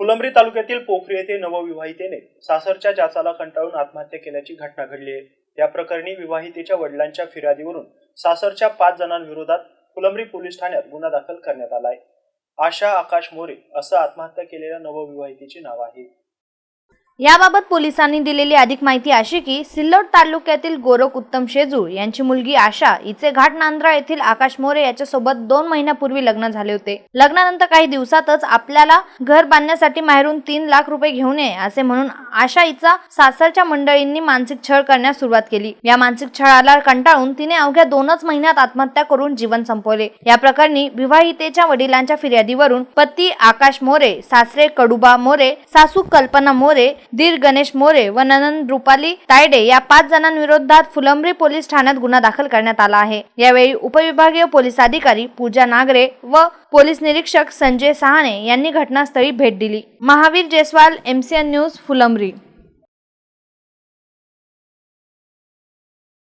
फुलंब्री तालुक्यातील पोखरी येथे नवविवाहितेने सासरच्या जाचाला कंटाळून आत्महत्या केल्याची घटना घडली आहे. या प्रकरणी विवाहितेच्या वडिलांच्या फिर्यादीवरून सासरच्या पाच जणांविरोधात फुलंब्री पोलीस ठाण्यात गुन्हा दाखल करण्यात आला आहे. आशा आकाश मोरे असं आत्महत्या केलेल्या नवविवाहितेचे नाव आहे. याबाबत पोलिसांनी दिलेली अधिक माहिती अशी की सिल्लोड तालुक्यातील गोरख उत्तम शेजूळ यांची मुलगी आशा हिचे घाट नांद्रा येथील आकाश मोरे याच्यासोबत दोन महिन्यापूर्वी लग्न झाले होते. लग्नानंतर काही दिवसातच आपल्याला घर बांधण्यासाठी माहेरून तीन लाख रुपये घेऊन ये असे म्हणून आशा हिचा सासरच्या मंडळींनी मानसिक छळ करण्यास सुरुवात केली. या मानसिक छळाला कंटाळून तिने अवघ्या दोनच महिन्यात आत्महत्या करून जीवन संपवले. या प्रकरणी विवाहितेच्या वडिलांच्या फिर्यादीवरून पती आकाश मोरे सासरे कडुबा मोरे सासू कल्पना मोरे दीर गणेश मोरे व ननंद रुपाली तायडे या पाच जणांविरोधात फुलंब्री पोलीस ठाण्यात गुन्हा दाखल करण्यात आला आहे. यावेळी उपविभागीय पोलीस अधिकारी पूजा नागरे व पोलीस निरीक्षक संजय सहाणे यांनी घटनास्थळी भेट दिली. Mahavir Jaiswal MCN news Phulambri.